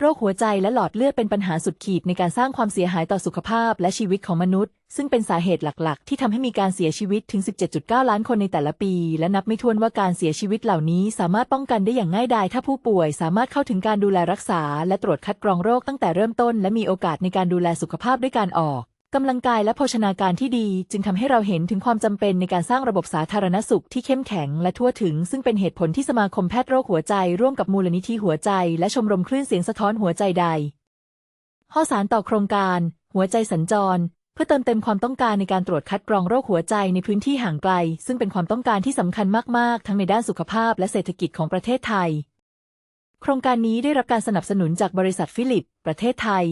โรคหัวใจและหลอดเลือดเป็นปัญหาสุดขีดในการสร้างความเสียหายต่อสุขภาพและชีวิตของมนุษย์ ซึ่งเป็นสาเหตุหลักๆ ที่ทำให้มีการเสียชีวิตถึง 17.9 ล้านคนในแต่ละปี และนับไม่ถ้วนว่าการเสียชีวิตเหล่านี้สามารถป้องกันได้อย่างง่ายดาย ถ้าผู้ป่วยสามารถเข้าถึงการดูแลรักษา และตรวจคัดกรองโรคตั้งแต่เริ่มต้น และมีโอกาสในการดูแลสุขภาพด้วยการออก กำลังกายและโภชนาการที่ดีจึงทำให้เราเห็นถึงความจำเป็นในการสร้างระบบสาธารณสุขที่เข้มแข็งและทั่วถึง ซึ่งเป็นเหตุผลที่สมาคมแพทย์โรคหัวใจ ร่วมกับมูลนิธิหัวใจและชมรมคลื่นเสียงสะท้อนหัวใจใดข้อสารต่อโครงการ หัวใจสัญจร เพื่อเติมเต็มความต้องการในการตรวจคัดกรองโรคหัวใจในพื้นที่ห่างไกล ซึ่งเป็นความต้องการที่สำคัญมาก ๆ ทั้งในด้านสุขภาพและเศรษฐกิจของประเทศไทย โครงการนี้ได้รับการสนับสนุนจากบริษัทฟิลิป ประเทศไทย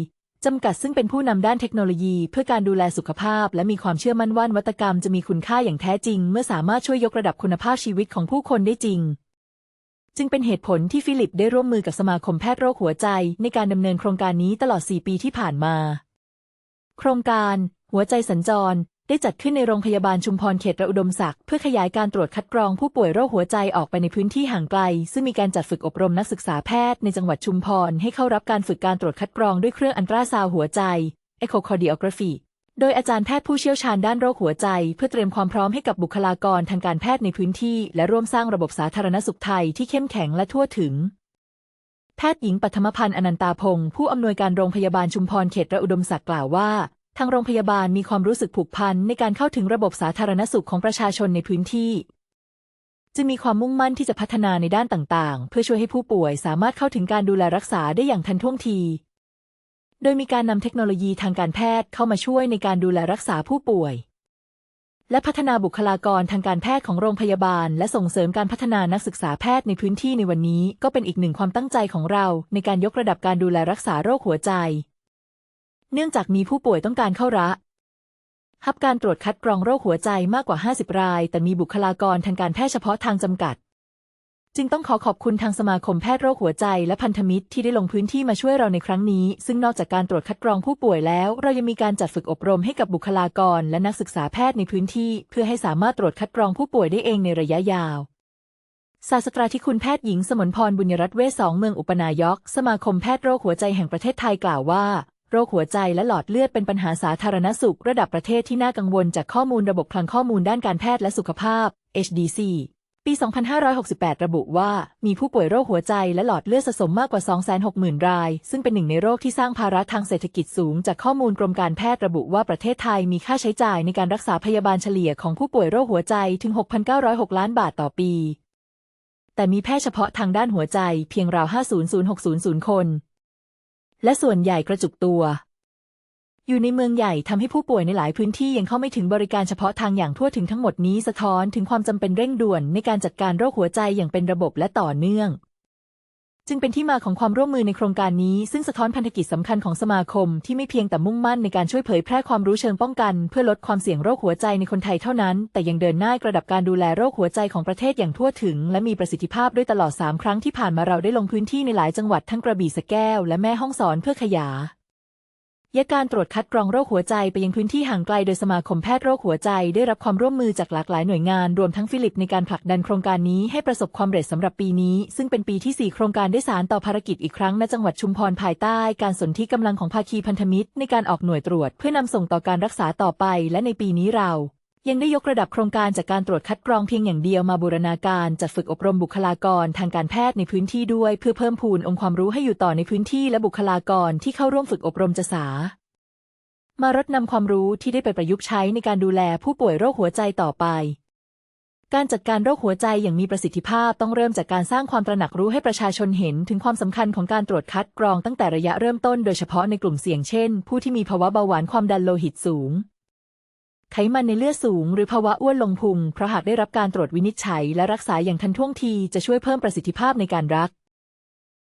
จำกัดซึ่งเป็นผู้นำด้านเทคโนโลยีเพื่อการดูแลสุขภาพ และมีความเชื่อมั่นว่านวัตกรรมจะมีคุณค่าอย่างแท้จริง เมื่อสามารถช่วยยกระดับคุณภาพชีวิตของผู้คนได้จริง จึงเป็นเหตุผลที่ฟิลิปได้ร่วมมือกับสมาคมแพทย์โรคหัวใจ ในการดำเนินโครงการนี้ตลอด 4 ปีที่ผ่านมา โครงการ หัวใจสัญจร ได้จัดขึ้นในโรงพยาบาลชุมพรเขตระอุดมศักดิ์เพื่อขยายการตรวจคัดกรองผู้ป่วยโรคหัวใจออกไปในพื้นที่ห่างไกล ซึ่งมีการจัดฝึกอบรมนักศึกษาแพทย์ในจังหวัดชุมพรให้เข้ารับการฝึกการตรวจคัดกรองด้วยเครื่องอันตราซาวหัวใจ Echocardiography โดยอาจารย์แพทย์ผู้เชี่ยวชาญด้านโรคหัวใจ เพื่อเตรียมความพร้อมให้กับบุคลากรทางการแพทย์ในพื้นที่ และร่วมสร้างระบบสาธารณสุขไทยที่เข้มแข็งและทั่วถึงแพทย์หญิงปัทมพันธ์อนันตาพงศ์ผู้อำนวยการโรงพยาบาลชุมพรเขตระอุดมศักดิ์กล่าวว่า ทางโรงพยาบาลมีความรู้สึกผูกพันในการเข้าถึงระบบสาธารณสุขของประชาชนในพื้นที่ จึงมีความมุ่งมั่นที่จะพัฒนาในด้านต่างๆ เพื่อช่วยให้ผู้ป่วยสามารถเข้าถึงการดูแลรักษาได้อย่างทันท่วงที โดยมีการนำเทคโนโลยีทางการแพทย์เข้ามาช่วยในการดูแลรักษาผู้ป่วย และพัฒนาบุคลากรทางการแพทย์ของโรงพยาบาล และส่งเสริมการพัฒนานักศึกษาแพทย์ในพื้นที่ในวันนี้ ก็เป็นอีกหนึ่งความตั้งใจของเรา ในการยกระดับการดูแลรักษาโรคหัวใจ เนื่องจากมีผู้ป่วยต้องการเข้าระรับการตรวจคัดกรองโรคหัวใจมากกว่า 50 ราย แต่มีบุคลากรทางการแพทย์เฉพาะทางจำกัด จึงต้องขอขอบคุณทางสมาคมแพทย์โรคหัวใจและพันธมิตรที่ได้ลงพื้นที่มาช่วยเราในครั้งนี้ ซึ่งนอกจากการตรวจคัดกรองผู้ป่วยแล้ว เรายังมีการจัดฝึกอบรมให้กับบุคลากร และนักศึกษาแพทย์ในพื้นที่ เพื่อให้สามารถตรวจคัดกรองผู้ป่วยได้เองในระยะยาวศาสตราธิคุณแพทย์หญิงสมนพรบุญรัตน์เวสองเมืองอุปนายก สมาคมแพทย์โรคหัวใจแห่งประเทศไทยกล่าวว่า โรคหัวใจและหลอดเลือดเป็นปัญหาสาธารณสุขระดับประเทศที่น่ากังวลจากข้อมูลระบบคลังข้อมูลด้านการแพทย์และสุขภาพ HDC ปี 2568 ระบุว่า มีผู้ป่วยโรคหัวใจและหลอดเลือดสะสมมากกว่า 260,000 ราย ซึ่งเป็นหนึ่งในโรคที่สร้างภาระทางเศรษฐกิจสูง จากข้อมูลกรมการแพทย์ระบุว่าประเทศไทยมีค่าใช้จ่ายในการรักษาพยาบาลเฉลี่ยของผู้ป่วยโรคหัวใจถึง 6,906 ล้านบาทต่อปี แต่มีแพทย์เฉพาะทางด้านหัวใจเพียงราว 500,600คน และส่วนใหญ่กระจุกตัว อยู่ในเมืองใหญ่ทำให้ผู้ป่วยในหลายพื้นที่ยังเข้าไม่ถึงบริการเฉพาะทางอย่างทั่วถึงทั้งหมดนี้สะท้อนถึงความจำเป็นเร่งด่วนในการจัดการโรคหัวใจอย่างเป็นระบบและต่อเนื่อง จึงเป็นที่มาของความร่วมมือในโครงการนี้ ซึ่งสะท้อนพันธกิจสำคัญของสมาคมที่ไม่เพียงแต่มุ่งมั่นในการช่วยเผยแพร่ความรู้เชิงป้องกัน เพื่อลดความเสี่ยงโรคหัวใจในคนไทยเท่านั้น แต่ยังเดินหน้ากระดับการดูแลโรคหัวใจของประเทศอย่างทั่วถึง และมีประสิทธิภาพด้วยตลอด 3 ครั้งที่ผ่านมาเราได้ลงพื้นที่ในหลายจังหวัดทั้งกระบี่สะแก้วและแม่ฮ่องสอนเพื่อขยาย ยการตรวจคัดกรองโรคหัวใจไปยังพื้นที่ห่างไกลโดยสมาคมแพทย์โรคหัวใจได้รับความร่วมมือจากหลากหลายหน่วยงานรวมทั้งฟิลิปในการผลักดันโครงการนี้ให้ประสบความสำเร็จสำหรับปีนี้ ซึ่งเป็นปีที่ 4 โครงการได้สารต่อภารกิจอีกครั้งณจังหวัดชุมพรภายใต้ การสนธิกำลังของภาคีพันธมิตร ในการออกหน่วยตรวจ เพื่อนำส่งต่อการรักษาต่อไป และในปีนี้เรา ยังได้ยกระดับโครงการจากการตรวจคัดกรองเพียงอย่างเดียวมาบูรณาการจัดฝึกอบรมบุคลากรทางการแพทย์ในพื้นที่ด้วย เพื่อเพิ่มพูนองค์ความรู้ให้อยู่ต่อในพื้นที่และบุคลากรที่เข้าร่วมฝึกอบรมจะสามารดนำความรู้ที่ได้ไปประยุกต์ใช้ในการดูแลผู้ป่วยโรคหัวใจต่อไป การจัดการโรคหัวใจอย่างมีประสิทธิภาพต้องเริ่มจากการสร้างความตระหนักรู้ให้ประชาชนเห็นถึงความสำคัญของการตรวจคัดกรองตั้งแต่ระยะเริ่มต้น โดยเฉพาะในกลุ่มเสี่ยงเช่น ผู้ที่มีภาวะเบาหวานความดันโลหิตสูง ไขมันในเลือดสูง หรือภาวะอ้วนลงพุง เพราะหากได้รับการตรวจวินิจฉัย และรักษาอย่างทันท่วงทีจะช่วยเพิ่มประสิทธิภาพในการรัก